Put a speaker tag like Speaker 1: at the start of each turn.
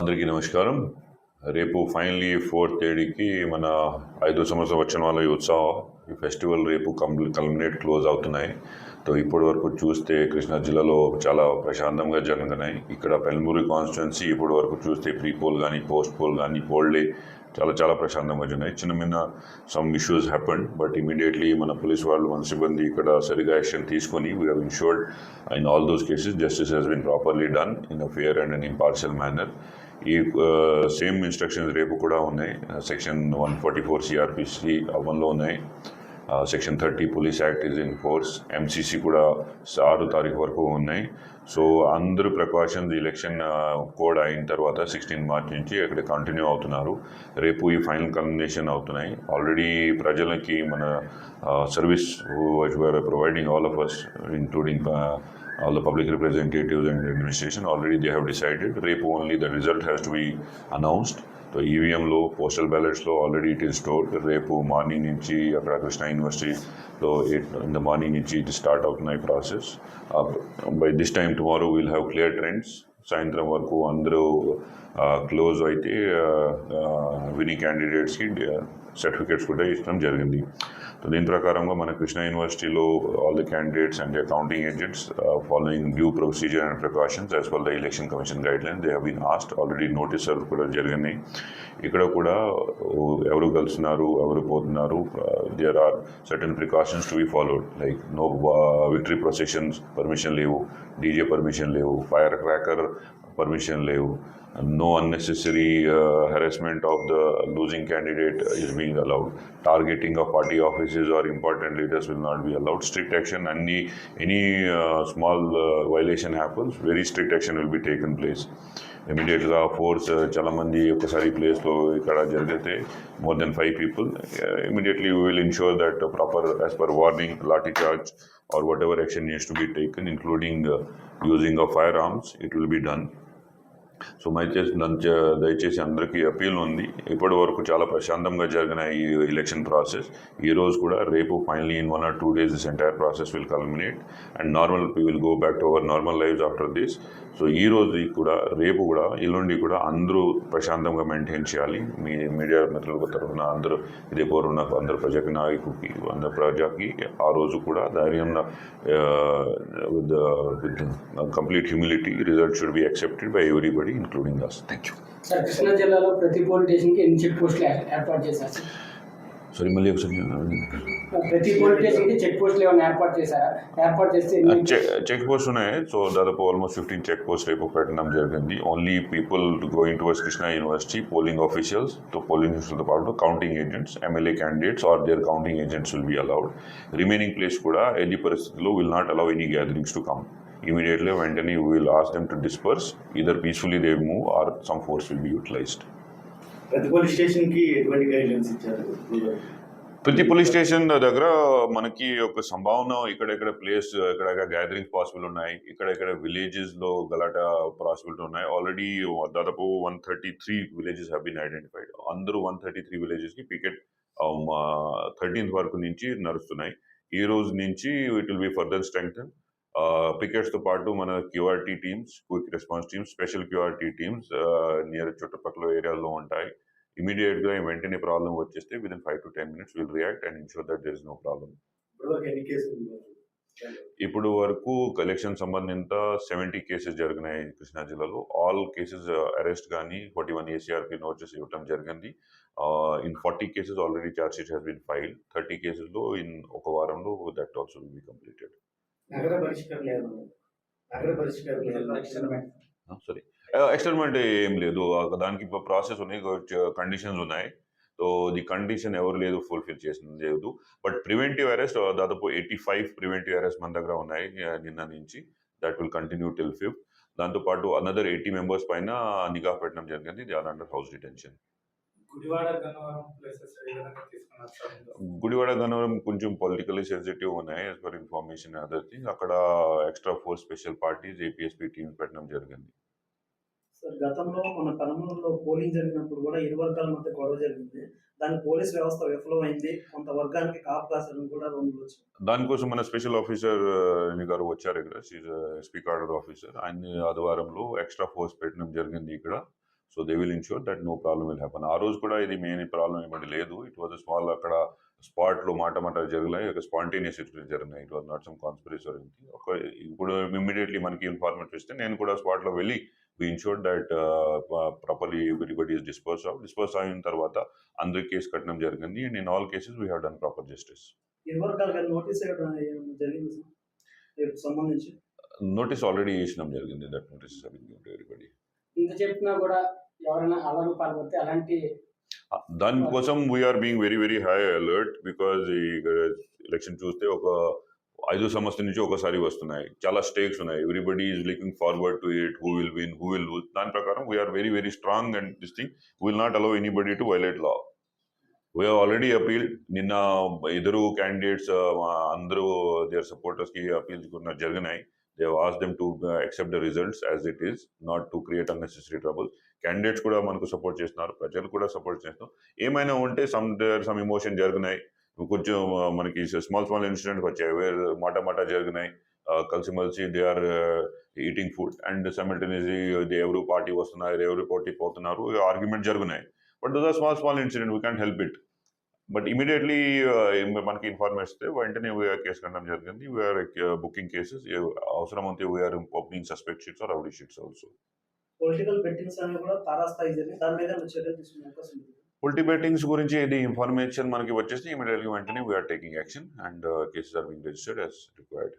Speaker 1: అందరికీ నమస్కారం. రేపు ఫైనలీ ఫోర్త్ తేదీకి మన ఐదో సంవత్సరం వచ్చిన వాళ్ళ ఈ ఉత్సవం ఈ ఫెస్టివల్ రేపు కంప్లీ కల్మినేట్ క్లోజ్ అవుతున్నాయి. సో ఇప్పటి వరకు చూస్తే కృష్ణా జిల్లాలో చాలా ప్రశాంతంగా జరుగుతున్నాయి. ఇక్కడ పెల్మూరి కాన్స్టిట్యున్సీ ఇప్పటి వరకు చూస్తే ప్రీ పోల్ కానీ పోస్ట్ పోల్ కానీ పోల్ డే చాలా చాలా ప్రశాంతంగా జరిగినాయి. చిన్న మిన్న some issues happened but immediately మన పోలీస్ వాళ్ళు మన సిబ్బంది ఇక్కడ సరిగా యాక్షన్ తీసుకొని we have ensured in all those cases justice has been properly done in a fair and an impartial manner ఈ సేమ్ ఇన్స్ట్రక్షన్స్ రేపు కూడా ఉన్నాయి. Section one forty four CrPC అవన్లో ఉన్నాయి. Section thirty police act is in force MCC కూడా ఆరు తారీఖు వరకు ఉన్నాయి. సో అందరు ప్రికాషన్స్ ఎలక్షన్ కోడ్ అయిన తర్వాత సిక్స్టీన్ మార్చ్ నుంచి అక్కడ కంటిన్యూ అవుతున్నారు. రేపు ఈ ఫైనల్ కన్వెన్షన్ అవుతున్నాయి. ఆల్రెడీ ప్రజలకి మన service providing all of us including all the public representatives and administration already they have decided రేపు only the result has to be announced ఈవీఎంలో postal బ్యాలెట్స్లో ఆల్రెడీ ఇట్ ఈస్ స్టోర్డ్. రేపు morning నుంచి అక్కడ కృష్ణా యూనివర్సిటీలో eight in the morning నుంచి ఇది start అవుతున్నాయి process. By this time tomorrow will have clear trends. సాయంత్రం వరకు అందరూ క్లోజ్ అయితే వినింగ్ క్యాండిడేట్స్కి సర్టిఫికేట్స్ కూడా ఇచ్చడం జరిగింది. దీని ప్రకారంగా మన కృష్ణ యూనివర్సిటీలో all the candidates and accounting agents following due procedure and precautions as well the election commission guideline they హీన్ ఆస్ట్ already notice కూడా జరిగినాయి. ఇక్కడ కూడా ఎవరు కలుస్తున్నారు ఎవరు పోతున్నారు there are certain precautions to be followed like no victory processions permission లేవు DJ permission లేవు ఫైర్ క్రాకర్ పర్మిషన్ లేవు no unnecessary uh, harassment of the losing candidate is being allowed. Targeting of party offices or important leaders will not be allowed. Strict action, any any uh, small uh, violation happens, very strict action will be taken place. ఇమీడియట్గా force చాలా మంది ఒకసారి ప్లేస్లో ఇక్కడ జరిగితే more than five people immediately we will ensure that proper as per warning lathi charge or whatever action needs to be taken including using of firearms it will be done so దయచేసి దయచేసి అందరికీ appeal ఉంది. ఇప్పటి వరకు చాలా ప్రశాంతంగా జరిగిన ఈ ఎలక్షన్ ప్రాసెస్ ఈ రోజు కూడా రేపు finally in one or two days this entire process will culminate and normal will go back to our normal life after this so ఈ రోజు కూడా రేపు కూడా ఎల్లుండి కూడా అందరూ ప్రశాంతంగా మెయింటైన్ చేయాలి. మీ మీడియా మిత్రుల తరఫున అందరూ ఇదే కోరున్న అందరు ప్రజకి నాయకుకి అందరు ప్రజకి ఆ రోజు కూడా ధైర్యంగా with with complete humility result should be accepted by everybody including us thank you
Speaker 2: sir Krishna జిల్లాలో ప్రతి పోలీస్ స్టేషన్కి ఎన్ని చెక్ పోస్టులు ఏర్పాటు చేశారు సార్?
Speaker 1: మళ్ళీ ఒకసారి.
Speaker 2: ప్రతి పోలీస్ స్టేషన్కి చెక్ పోస్టులు ఏమైనా ఏర్పాటు చేశారా? ఏర్పాటు చేస్తే
Speaker 1: చెక్ పోస్ట్ ఉన్నాయి. సో దాదాపు ఆల్మోస్ట్ ఫిఫ్టీన్ చెక్ పోస్ట్ రేపు పెట్టడం జరిగింది. Only people going towards Krishna university polling ఆఫీషియల్స్తో polling ఆఫీసర్తో పాటు counting agents MLA candidates are there counting agents will be allowed remaining place కూడా ఎన్ని పరిస్థితుల్లో will not allow any gatherings to come immediately వెంటనే will ask them to disperse either peacefully they move or some force will be utilized
Speaker 3: ప్రతి police స్టేషన్కి ఎటువంటి guidelines ఇచ్చారు?
Speaker 1: ప్రతి police station దగ్గర మనకి ఒక సంభావన ఇక్కడెక్కడ ప్లేస్ ఎక్కడెక్కడ గ్యాదరింగ్ పాసిబుల్ ఉన్నాయి ఇక్కడెక్కడ విలేజెస్లో గలాట పాసిబిలిటీ ఉన్నాయి. ఆల్రెడీ దాదాపు one thirty three villages have been identified అందరూ వన్ థర్టీ త్రీ విలేజెస్కి పికెట్ థర్టీన్త్ వరకు నుంచి నడుస్తున్నాయి. ఈ రోజు నుంచి it will be further strengthen పికెట్స్తో పాటు మన QRT teams quick response teams special QRT teams near చుట్టుపక్కల ఏరియాలో ఉంటాయి. ఇమీడియట్గా వెంటనే ప్రాబ్లం వచ్చేస్తే within five to ten minutes will react and ensure that there
Speaker 3: is no problem
Speaker 1: ఇప్పుడు వరకు కలెక్షన్ సంబంధిత సెవెంటీ కేసెస్ జరిగినాయి కృష్ణా జిల్లాలో. ఆల్ కేసెస్ అరెస్ట్ కానీ forty one A CrPC notice ఇవ్వడం జరిగింది. In forty cases already charge sheet has been file thirty కేసెస్లో in ఒక వారంలో that also will be completed
Speaker 3: నగర పరిష్కారం లేదు. నగర పరిష్కారం
Speaker 1: సారీ ఎక్స్టర్మెంట్ ఏం లేదు. దానికి ప్రాసెస్ ఉన్నాయి. కండిషన్స్ ఉన్నాయి. సో ది కండిషన్ ఎవరు లేదు ఫుల్ఫిల్ చేసింది లేదు. బట్ ప్రివెంటివ్ అరెస్ట్ దాదాపు ఎయిటీ ఫైవ్ ప్రివెంటివ్ అరెస్ట్ మన దగ్గర ఉన్నాయి. నిన్న నుంచి. That will continue till fifth దాంతోపాటు అనదర్ ఎయిటీ మెంబర్స్ పైన నిఘా పెట్టడం జరిగింది.
Speaker 4: They are under house detention
Speaker 1: Gudivada Gannavaram కొంచెం పొలిటికల్లీ సెన్సిటివ్ ఉన్నాయి as per information other thing అక్కడ extra four special parties APSP teams పెట్టడం జరిగింది.
Speaker 3: సార్ గతంలో మన కర్నూలులో పోలింగ్ జరిగినప్పుడు కూడా ఇరు వర్గాల మధ్య గొడవ జరిగింది. దాని పోలీస్ వ్యవస్థ విఫలమైంది. కొంత వర్గానికి కాపు కాసారని కూడా వచ్చింది
Speaker 1: దానికోసం మన స్పెషల్ ఆఫీసర్ గారు వచ్చారు ఇక్కడ. ఎస్పీ కార్డర్ ఆఫీసర్ ఆయన ఆదివారంలో ఎక్స్ట్రా ఫోర్స్ పెట్టడం జరిగింది ఇక్కడ. So they will ensure that no problem will happen. ఆ రోజు కూడా ఇది మెయిన్ ప్రాబ్లం ఏమీ లేదు. ఇట్ వాజ్ స్మాల్ అక్కడ స్పాట్లో మాట మాట జరగలేదు ఒక స్పాంటేనియస్ జరిగినాయి. It was not some conspiracy ఒక ఇప్పుడు ఇమ్మీడియట్లీ మనకి ఇన్ఫార్మేషన్ ఇస్తే నేను కూడా స్పాట్లో వెళ్ళి we ensure that properly everybody is dispose of. Dispose అయిన తర్వాత అందరి కేసు కట్టడం జరిగింది. And in all cases we have
Speaker 3: done proper justice. Notice ఇవ్వడం
Speaker 1: ఆల్రెడీ ఇచ్చినాం జరిగింది. దట్ నోటీస్
Speaker 2: ఇంత చెప్పినా కూడా ఎవరైనా అల్లరి పాల్పడితే అలాంటి
Speaker 1: దానికోసం we're being very very high alert because ఈ ఎలక్షన్ చూస్తే ఒక ఐదు సంవత్సరం నుంచి ఒకసారి వస్తున్నాయి. చాలా స్టేక్స్ ఉన్నాయి. Everybody is looking forward to it who will win who will lose దాని ప్రకారం we're very very strong and this thing will not allow anybody to violate law we already appeal నిన్న ఇద్దరు క్యాండిడేట్స్ అందరూ their సపోర్టర్స్కి appeals జరిగినాయి. They was them to accept the results as it is not to create unnecessary trouble candidates కూడా మనకు support చేస్తున్నారు ప్రజలు కూడా సపోర్ట్ చేస్తున్నారు. ఏమైనా ఉంటే సమ్ సమ్ ఇమోషన్ జరిగినాయి. కొంచెం uh, మనకి స్మాల్ స్మాల్ ఇన్సిడెంట్స్ వచ్చాయి. వేరే మాట మాట జరిగినాయి. ఆ, uh, కలిసిమెలిసి they are eating food and simultaneously ఎవరు పార్టీ వస్తున్నారు ఎవరు పార్టీ పోతున్నారు ఆర్గ్యుమెంట్ జరిగినాయి. But those small small incident we can help it but immediately మనకి ఇన్ఫార్మేషన్ ఇస్తే వెంటనే వీఆర్ కేసు కట్టడం జరిగింది. We're booking cases. అవసరం ఉంటే we're opening suspect sheets or rowdy sheets also.
Speaker 3: Political bettings అనేవి కూడా తారాస్థాయి జరిగింది దాని మీద చర్యలు తీసుకునే అవకాశం ఉంది.
Speaker 1: పొలిటీ బెట్టింగ్స్ గురించి ఇది ఇన్ఫర్మేషన్ మనకి వచ్చేసి ఇమీడియట్లీ వెంటనే we're taking action and cases are being registered as required.